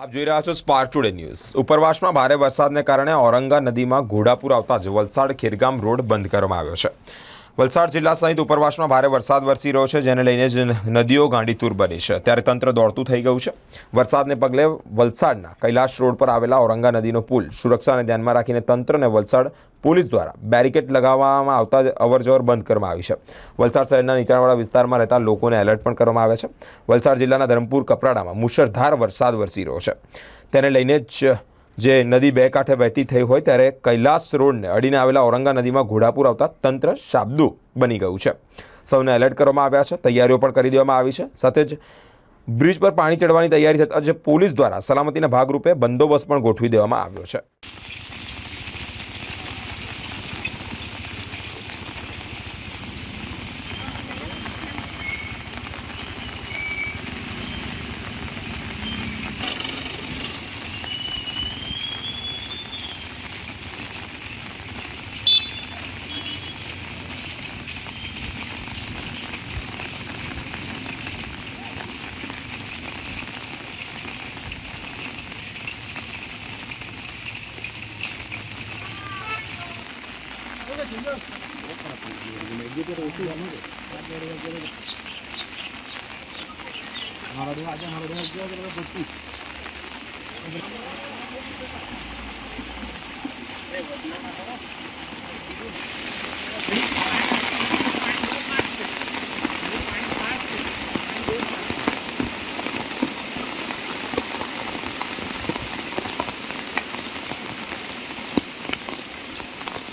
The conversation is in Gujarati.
આપ જોઈ રહ્યા છો સ્પાર્ક ટુડે ન્યૂઝ ઉપરવાસમાં ભારે વરસાદને કારણે ઔરંગા નદીમાં ઘોડાપુર આવતા જ વલસાડ, ખેરગામ રોડ બંધ કરવામાં આવ્યો છે. વલસાડ જિલ્લા સહિત ઉપરવાસમાં ભારે વરસાદ વરસી રહ્યો છે, જેને લઈને જ નદીઓ ગાંડીતુર બની છે. ત્યારે તંત્ર દોડતું થઈ ગયું છે. વરસાદને પગલે વલસાડના કૈલાશ રોડ પર આવેલા ઔરંગા નદીનો પુલ સુરક્ષાને ધ્યાનમાં રાખીને તંત્ર અને વલસાડ પોલીસ દ્વારા બેરિકેડ લગાવવામાં આવતા જ અવરજવર બંધ કરવામાં આવી છે. વલસાડ શહેરના નીચાણવાળા વિસ્તારમાં રહેતા લોકોને એલર્ટ પણ કરવામાં આવે છે. વલસાડ જિલ્લાના ધરમપુર કપરાડામાં મુશળધાર વરસાદ વરસી રહ્યો છે. તેને લઈને જ જે નદી બે કાંઠે વહેતી થઈ હોય ત્યારે કૈલાસ રોડને અડીને આવેલા ઔરંગા નદીમાં ઘોડાપુર આવતા તંત્ર શાબ્દુ બની ગયું છે. સૌને એલર્ટ કરવામાં આવ્યા છે. તૈયારીઓ પણ કરી દેવામાં આવી છે. સાથે જ બ્રિજ પર પાણી ચડવાની તૈયારી થતાં જે પોલીસ દ્વારા સલામતીના ભાગરૂપે બંદોબસ્ત પણ ગોઠવી દેવામાં આવ્યો છે. Harap dua aja, harap dua aja, kita berhenti. Eh, buat dia masalah.